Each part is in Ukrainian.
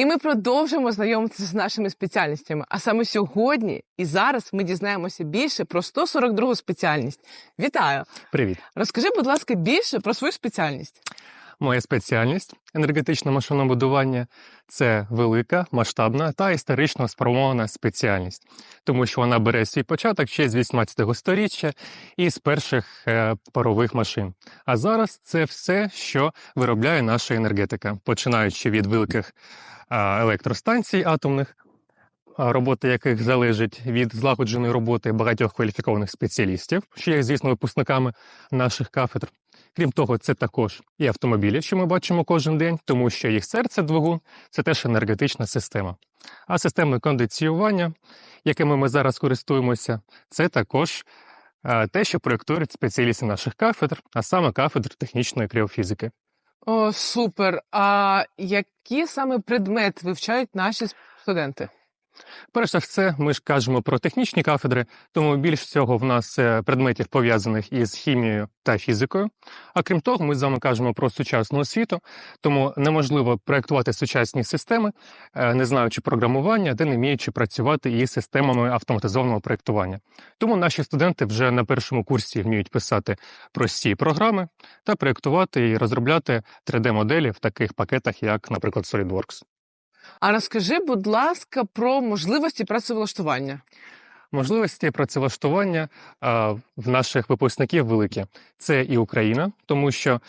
І ми продовжимо знайомитися з нашими спеціальностями. А саме сьогодні і зараз ми дізнаємося більше про 142 спеціальність. Вітаю! Привіт. Розкажи, будь ласка, більше про свою спеціальність. Моя спеціальність енергетичне машинобудування це велика, масштабна та історично сформована спеціальність, тому що вона бере свій початок ще з 18 століття і з перших е, парових машин. А зараз це все, що виробляє наша енергетика, починаючи від великих електростанцій атомних. а, Робота яких залежить від злагодженої роботи багатьох кваліфікованих спеціалістів, що є, звісно, випускниками наших кафедр. Крім того, це також і автомобілі, що ми бачимо кожен день, тому що їх серце двигун це теж енергетична система. А системи кондиціювання, якими ми зараз користуємося, це також те, що проєктують спеціалісти наших кафедр, а саме кафедр технічної криофізики. О, супер! А які саме предмети вивчають наші студенти? Перш за все, ми ж кажемо про технічні кафедри, тому більш всього в нас е, предметів пов'язаних із хімією та фізикою. А крім того, ми з вами кажемо про сучасну освіту, тому неможливо проєктувати сучасні системи, е, не знаючи програмування, де не вміючи працювати із системами автоматизованого проєктування. Тому наші студенти вже на першому курсі вміють писати прості програми та проєктувати і розробляти 3D-моделі в таких пакетах, як, наприклад, SolidWorks. А розкажи, будь ласка, про можливості працевлаштування. Можливості працевлаштування а, в наших випускників великі. Це і Україна, тому що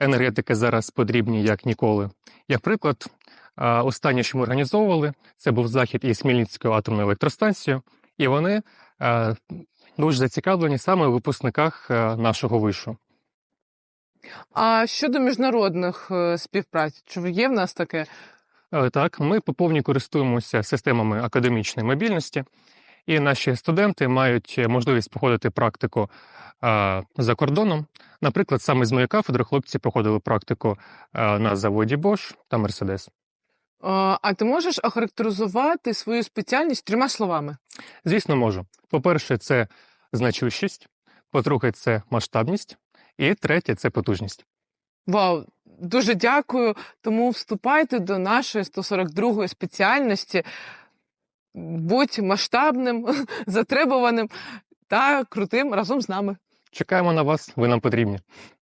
енергетики зараз потрібні як ніколи. Як приклад, а, останнє, що ми організовували, це був захід із Хмельницькою атомною електростанцією, і вони а, дуже зацікавлені саме у випускниках нашого вишу. А щодо міжнародних е, співпраць, чи є в нас таке? Так, ми поповні користуємося системами академічної мобільності, і наші студенти мають е, можливість проходити практику а, за кордоном. Наприклад, саме з моєї кафедри хлопці проходили практику а, на заводі Bosch та Mercedes. А ти можеш охарактеризувати свою спеціальність трьома словами? Звісно, можу. По-перше, це значущість, по-друге, це масштабність, і третє це потужність. Вау, дуже дякую. Тому вступайте до нашої 142-ї спеціальності. Будь масштабним, затребуваним та крутим разом з нами. Чекаємо на вас, ви нам потрібні.